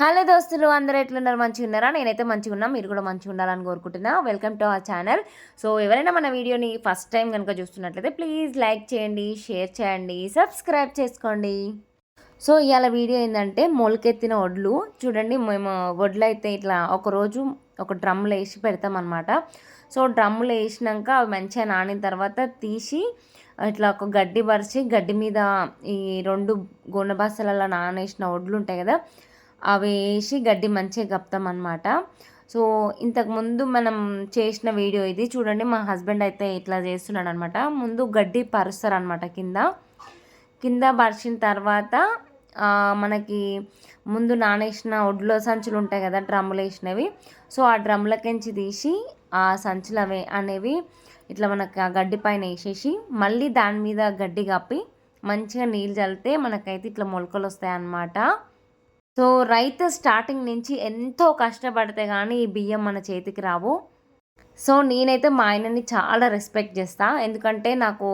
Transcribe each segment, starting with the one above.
Hello దోస్తులు అందరూ ఎట్లున్నారు? మంచిగా ఉన్నారా? నేనైతే మంచిగా ఉన్నా మీరు కూడా మంచిగా ఉండాలని కోరుకుంటున్నా. Welcome to our channel so ఎవరైనా మన వీడియోని ఫస్ట్ టైం కనుక చూస్తున్నట్లయితే ప్లీజ్ లైక్ చేయండి షేర్ చేయండి సబ్స్క్రైబ్ చేసుకోండి. సో ఇవాళ వీడియో ఏంటంటే మొలకెత్తిన వడ్లు. చూడండి మేము వడ్లు అయితే ఇట్లా ఒక రోజు ఒక డ్రమ్లో వేసి పెడతామన్నమాట. సో డ్రమ్లో వేసినాక అవి మంచిగా నానిన తర్వాత తీసి ఇట్లా ఒక గడ్డి పరిచి గడ్డి మీద ఈ రెండు గోనె బాసలలో నానేసిన వడ్లు ఉంటాయి కదా అవి వేసి గడ్డి మంచిగా కప్తాం అనమాట సో ఇంతకుముందు మనం చేసిన వీడియో ఇది. చూడండి మా హస్బెండ్ అయితే ఇట్లా చేస్తున్నాడు అనమాట ముందు గడ్డి పరుస్తారు అనమాట కింద. కింద పరిచిన తర్వాత మనకి ముందు నానేసిన ఒడ్లో సంచులు ఉంటాయి కదా డ్రమ్ములు వేసినవి. సో ఆ డ్రమ్లకించి తీసి ఆ సంచులు అవి అనేవి ఇట్లా మనకి ఆ గడ్డి పైన వేసేసి మళ్ళీ దాని మీద గడ్డి కప్పి మంచిగా నీళ్ళు చల్లితే మనకైతే ఇట్లా మొలకలు వస్తాయి అన్నమాట సో రైతు స్టార్టింగ్ నుంచి ఎంతో కష్టపడితే కానీ ఈ బియ్యం మన చేతికి రావు. సో నేనైతే మా ఆయనని చాలా రెస్పెక్ట్ చేస్తా. ఎందుకంటే నాకు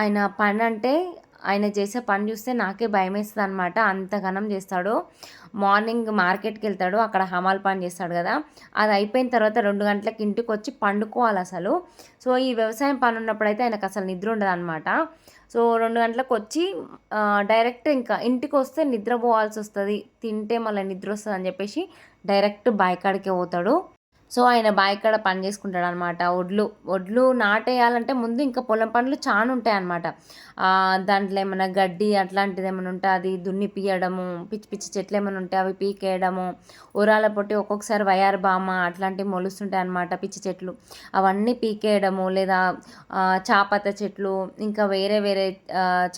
ఆయన పని అంటే ఆయన చేసే పని చూస్తే నాకే భయం వేస్తుంది అనమాట అంత ఘనం చేస్తాడు. మార్నింగ్ మార్కెట్కి వెళ్తాడు అక్కడ హమాల్ పని చేస్తాడు కదా. అది అయిపోయిన తర్వాత రెండు గంటలకు ఇంటికి వచ్చి పండుకోవాలి అసలు. సో ఈ వ్యవసాయం పని ఉన్నప్పుడు అయితే ఆయనకు అసలు నిద్ర ఉండదు అనమాట సో రెండు గంటలకు వచ్చి డైరెక్ట్ ఇంకా ఇంటికి వస్తే నిద్రపోవాల్సి వస్తుంది తింటే మళ్ళీ నిద్ర వస్తుంది అని చెప్పేసి డైరెక్ట్ బాయికాడికి పోతాడు. సో ఆయన బావి కాడ పని చేసుకుంటాడు అనమాట ఒడ్లు ఒడ్లు నాటేయాలంటే ముందు ఇంకా పొలం పనులు చాలా ఉంటాయి అనమాట దాంట్లో ఏమైనా గడ్డి అట్లాంటిది ఏమైనా ఉంటే అది దున్ని పీయడము పిచ్చి పిచ్చి చెట్లు ఏమైనా ఉంటే అవి పీకేయడము ఉరాల పొట్టి ఒక్కొక్కసారి వయార్ బామ అట్లాంటివి మొలుస్తుంటాయి అనమాట పిచ్చి చెట్లు. అవన్నీ పీకేయడము లేదా చాపత చెట్లు ఇంకా వేరే వేరే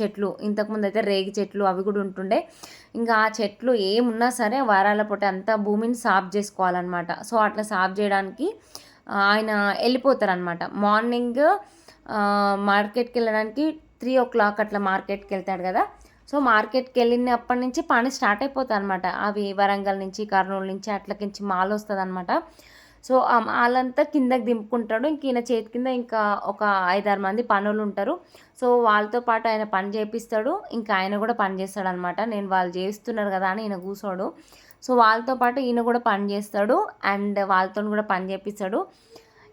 చెట్లు ఇంతకుముందు అయితే రేగి చెట్లు అవి కూడా ఉంటుండే. ఇంకా ఆ చెట్లు ఏమున్నా సరే వారాల పూట అంతా భూమిని సాఫ్ చేసుకోవాలన్నమాట. సో అట్లా సాఫ్ చేయడానికి ఆయన వెళ్ళిపోతారనమాట మార్నింగ్ మార్కెట్కి వెళ్ళడానికి త్రీ ఓ క్లాక్ అట్లా మార్కెట్కి వెళ్తాడు కదా. సో మార్కెట్కి వెళ్ళినప్పటి నుంచి పని స్టార్ట్ అయిపోతుంది అనమాట అవి వరంగల్ నుంచి కర్నూలు నుంచి అట్లకించి మాల్ వస్తుంది అనమాట సో వాళ్ళంతా కిందకి దింపుకుంటాడు. ఇంక ఈయన చేతి కింద ఇంకా ఒక ఐదారు మంది పనులు ఉంటారు. సో వాళ్ళతో పాటు ఆయన పని చేపిస్తాడు. ఇంకా ఆయన కూడా పని చేస్తాడు అనమాట నేను వాళ్ళు చేస్తున్నారు కదా అని ఈయన కూర్చోడు సో వాళ్ళతో పాటు ఈయన కూడా పని చేస్తాడు. అండ్ వాళ్ళతో కూడా పని చేపిస్తాడు.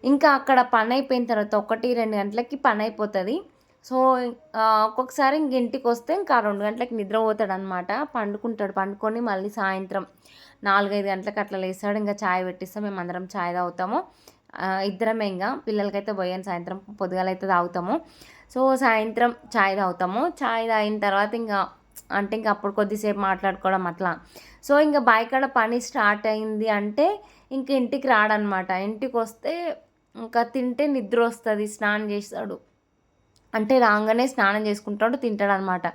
ఇంకా అక్కడ పని అయిపోయిన తర్వాత ఒకటి రెండు గంటలకి పని అయిపోతుంది సో ఒక్కొక్కసారి ఇంక ఇంటికి వస్తే ఇంకా రెండు గంటలకి నిద్రపోతాడు అనమాట పండుకుంటాడు. పండుకొని మళ్ళీ సాయంత్రం నాలుగైదు గంటలకు అట్లా లేస్తాడు. ఇంకా ఛాయ్ పెట్టిస్తాం. మేము అందరం ఛాయ్ తాగుతాము ఇద్దరమే ఇంకా పిల్లలకైతే పోయాను సాయంత్రం పొద్దుగాలైతే తాగుతాము. సో సాయంత్రం ఛాయ్ తాగుతాము. ఛాయ్ తాగిన తర్వాత ఇంకా అంటే ఇంకా అప్పుడు కొద్దిసేపు మాట్లాడుకోవడం అట్లా. సో ఇంకా బాయికాడ పని స్టార్ట్ అయింది అంటే ఇంక ఇంటికి రాడనమాట. ఇంటికి వస్తే ఇంకా తింటే నిద్ర వస్తుంది స్నానం చేస్తాడు. అంటే రాగానే స్నానం చేసుకుంటాడు తింటాడు అనమాట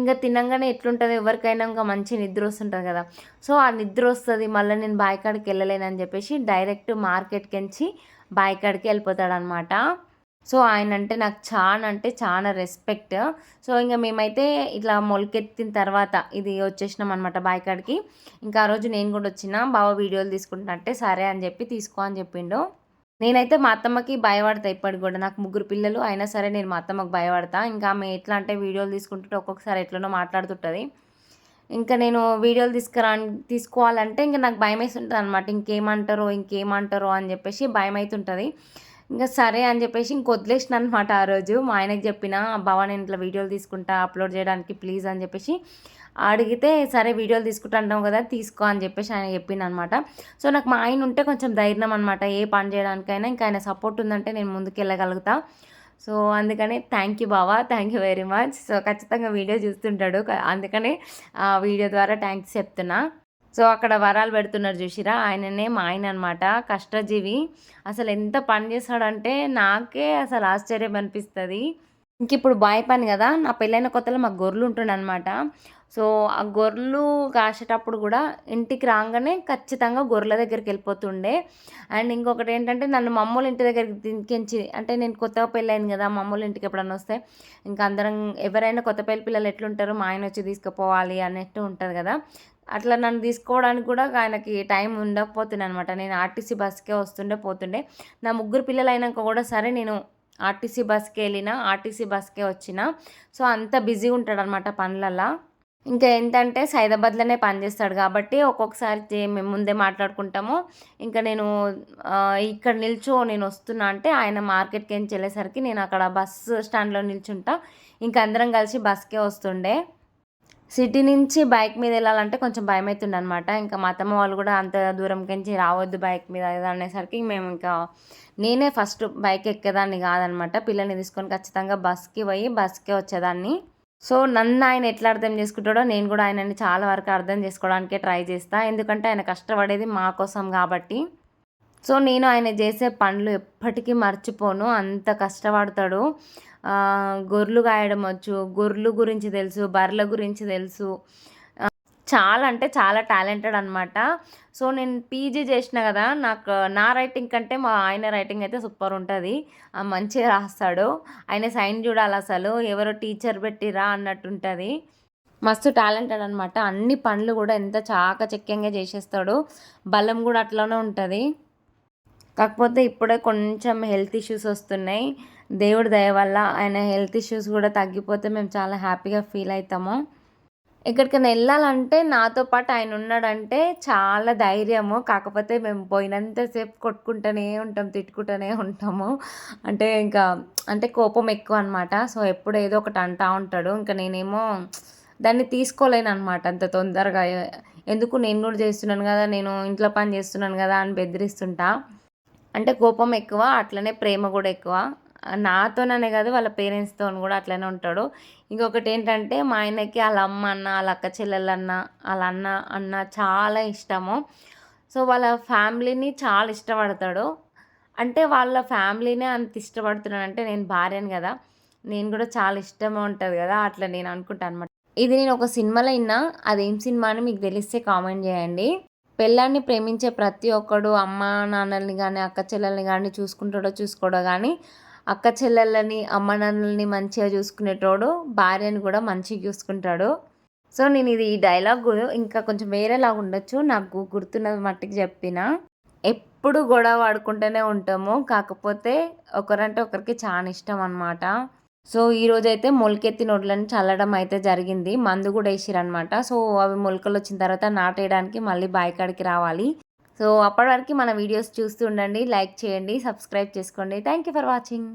ఇంకా తినగానే ఎట్లుంటుంది ఎవరికైనా ఇంకా మంచి నిద్ర వస్తుంటుంది కదా. సో ఆ నిద్ర వస్తుంది మళ్ళీ నేను బాయికాడికి వెళ్ళలేనని చెప్పేసి డైరెక్ట్ మార్కెట్కి ఎంచి బాయికాడికి వెళ్ళిపోతాడు అనమాట సో ఆయన అంటే నాకు చాలా అంటే చాలా రెస్పెక్ట్. సో ఇంకా మేమైతే ఇట్లా మొలకెత్తిన తర్వాత ఇది వచ్చేసినాం అనమాట బాయికాడికి ఇంకా ఆ రోజు నేను కూడా వచ్చిన బావ వీడియోలు తీసుకుంటున్నట్టే సరే అని చెప్పి తీసుకో అని చెప్పిండు. నేనైతే మా అత్తమ్మకి భయపడతా ఇప్పటికి కూడా. నాకు ముగ్గురు పిల్లలు అయినా సరే నేను మా అత్తమ్మకి భయపడతా. ఇంకా ఆమె ఎట్లా అంటే వీడియోలు తీసుకుంటుంటే ఒక్కొక్కసారి ఎట్లనో మాట్లాడుతుంటుంది. ఇంకా నేను వీడియోలు తీసుకురా తీసుకోవాలంటే ఇంకా నాకు భయం వేస్తుంటుంది అనమాట ఇంకేమంటారో ఇంకేమంటారో అని చెప్పేసి భయం అవుతుంటుంది ఇంకా సరే అని చెప్పేసి ఇంక వదిలేసిన అనమాట ఆ రోజు. మా ఆయనకి చెప్పిన బావ నేను ఇట్లా వీడియోలు తీసుకుంటా అప్లోడ్ చేయడానికి ప్లీజ్ అని చెప్పేసి అడిగితే సరే వీడియోలు తీసుకుంటాం కదా తీసుకో అని చెప్పేసి ఆయన చెప్పింది అనమాట సో నాకు మా ఆయన ఉంటే కొంచెం ధైర్యం అనమాట ఏ పని చేయడానికైనా ఇంకా ఆయన సపోర్ట్ ఉందంటే నేను ముందుకు వెళ్ళగలుగుతా. సో అందుకని థ్యాంక్ యూ బావా thank you very much so ఖచ్చితంగా వీడియో చూస్తుంటాడు. అందుకనే ఆ వీడియో ద్వారా థ్యాంక్స్ చెప్తున్నా. సో అక్కడ వరాలు పెడుతున్నారు చూసిరా? ఆయననే మా ఆయన అనమాట కష్టజీవి. అసలు ఎంత పని చేస్తాడంటే నాకే అసలు ఆశ్చర్యం అనిపిస్తుంది. ఇంక ఇప్పుడు బాయ్ పని కదా నా పెళ్ళైన కొత్తలో మాకు గొర్రెలు ఉంటుండనమాట సో ఆ గొర్రెలు కాసేటప్పుడు కూడా ఇంటికి రాగానే ఖచ్చితంగా గొర్రెల దగ్గరికి వెళ్ళిపోతుండే. అండ్ ఇంకొకటి ఏంటంటే నన్ను మమ్మల్ని ఇంటి దగ్గరికి దింకించి అంటే నేను కొత్తగా పెళ్ళైంది కదా మమ్మల్ని ఇంటికి ఎప్పుడన్నా వస్తే ఇంకా అందరం ఎవరైనా కొత్త పెళ్ళి పిల్లలు ఎట్లుంటారో మా ఆయన వచ్చి తీసుకుపోవాలి అన్నట్టు ఉంటుంది కదా. అట్లా నన్ను తీసుకోవడానికి కూడా ఆయనకి టైం ఉండకపోతుండే అనమాట నేను ఆర్టీసీ బస్కే వస్తుండే పోతుండే. నా ముగ్గురు పిల్లలు అయినాక కూడా సరే నేను ఆర్టీసీ బస్కి వెళ్ళిన ఆర్టీసీ బస్కే వచ్చిన. సో అంత బిజీ ఉంటాడనమాట పనులల్లో ఇంకా ఏంటంటే సైదాబాద్లోనే పనిచేస్తాడు కాబట్టి ఒక్కొక్కసారి మేము ముందే మాట్లాడుకుంటాము. ఇంకా నేను ఇక్కడ నిల్చో నేను వస్తున్నా అంటే ఆయన మార్కెట్కి ఏం వెళ్ళేసరికి నేను అక్కడ బస్ స్టాండ్లో నిల్చుంటా. ఇంకా అందరం కలిసి బస్కే వస్తుండే. సిటీ నుంచి బైక్ మీద వెళ్ళాలంటే కొంచెం భయం అవుతుండే అనమాట ఇంకా మా అత్తమ్మ వాళ్ళు కూడా అంత దూరంకించి రావద్దు బైక్ మీద అనేసరికి మేము ఇంకా నేనే ఫస్ట్ బైక్ ఎక్కేదాన్ని కాదనమాట పిల్లల్ని తీసుకొని ఖచ్చితంగా బస్కి పోయి బస్కే వచ్చేదాన్ని. సో నన్ను ఆయన ఎట్లా అర్థం చేసుకుంటాడో నేను కూడా ఆయనని చాలా వరకు అర్థం చేసుకోవడానికే ట్రై చేస్తా. ఎందుకంటే ఆయన కష్టపడేది మా కోసం కాబట్టి. సో నేను ఆయన చేసే పనులు ఎప్పటికీ మర్చిపోను. అంత కష్టపడతాడు. గొర్రెలు కాయడం వచ్చు గొర్రెలు గురించి తెలుసు బర్రెల గురించి తెలుసు. చాలా అంటే చాలా టాలెంటెడ్ అనమాట సో నేను పీజీ చేసిన కదా నాకు నా రైటింగ్ కంటే మా ఆయన రైటింగ్ అయితే సూపర్ ఉంటుంది. మంచిగా రాస్తాడు. ఆయన సైన్ చూడాలి అసలు. ఎవరో టీచర్ పెట్టిరా అన్నట్టు ఉంటుంది. మస్తు టాలెంటెడ్ అనమాట అన్ని పనులు కూడా ఎంత చాకచక్యంగా చేసేస్తాడు. బలం కూడా అట్లానే ఉంటుంది. కాకపోతే ఇప్పుడే కొంచెం హెల్త్ ఇష్యూస్ వస్తున్నాయి. దేవుడి దయ వల్ల ఆయన హెల్త్ ఇష్యూస్ కూడా తగ్గిపోతే మేము చాలా హ్యాపీగా ఫీల్ అవుతాము. ఎక్కడికైనా వెళ్ళాలంటే నాతో పాటు ఆయన ఉన్నాడంటే చాలా ధైర్యము. కాకపోతే మేము పోయినంతసేపు కొట్టుకుంటూనే ఉంటాం తిట్టుకుంటూనే ఉంటాము. అంటే ఇంకా అంటే కోపం ఎక్కువ అనమాట సో ఎప్పుడు ఏదో ఒకటి అంటా ఉంటాడు. ఇంకా నేనేమో దాన్ని తీసుకోలేను అనమాట అంత తొందరగా. ఎందుకు నేను కూడా చేస్తున్నాను కదా నేను ఇంట్లో పని చేస్తున్నాను కదా అని బెదిరిస్తుంటా. అంటే కోపం ఎక్కువ అట్లనే ప్రేమ కూడా ఎక్కువ. నాతోననే కాదు వాళ్ళ పేరెంట్స్తో కూడా అట్లనే ఉంటాడు. ఇంకొకటి ఏంటంటే మా ఆయనకి వాళ్ళ అమ్మ అన్న వాళ్ళ అక్క చెల్లెలన్న వాళ్ళ అన్న అన్న చాలా ఇష్టము. సో వాళ్ళ ఫ్యామిలీని చాలా ఇష్టపడతాడు. అంటే వాళ్ళ ఫ్యామిలీనే అంత ఇష్టపడుతున్నానంటే నేను భార్యను కదా నేను కూడా చాలా ఇష్టమే ఉంటుంది కదా అట్లా నేను అనుకుంటాను అనమాట ఇది నేను ఒక సినిమాలో విన్నా అదేం సినిమా అని మీకు తెలిస్తే కామెంట్ చేయండి. పెళ్ళాన్ని ప్రేమించే ప్రతి ఒక్కడు అమ్మ నాన్నల్ని కానీ అక్క చెల్లెల్ని కానీ చూసుకుంటాడో చూసుకోడో కానీ అక్క చెల్లెళ్ళని అమ్మ నాన్నల్ని మంచిగా చూసుకునేటోడు భార్యని కూడా మంచిగా చూసుకుంటాడు. సో నేను ఇది ఈ డైలాగ్ ఇంకా కొంచెం వేరేలాగా ఉండొచ్చు. నాకు గుర్తున్న మట్టికి చెప్పిన. ఎప్పుడు గొడవ ఆడుకుంటూనే ఉంటాము. కాకపోతే ఒకరంటే ఒకరికి చాలా ఇష్టం అనమాట సో ఈరోజు అయితే మొలకెత్తి నోట్లను చల్లడం అయితే జరిగింది. మందు కూడా వేసిరనమాట సో అవి మొలకలు వచ్చిన తర్వాత నాటేయడానికి మళ్ళీ బాయికాడికి రావాలి. సో అప్పటి వరకు మన వీడియోస్ చూస్తూ ఉండండి లైక్ చేయండి సబ్స్క్రైబ్ చేసుకోండి. Thank you for watching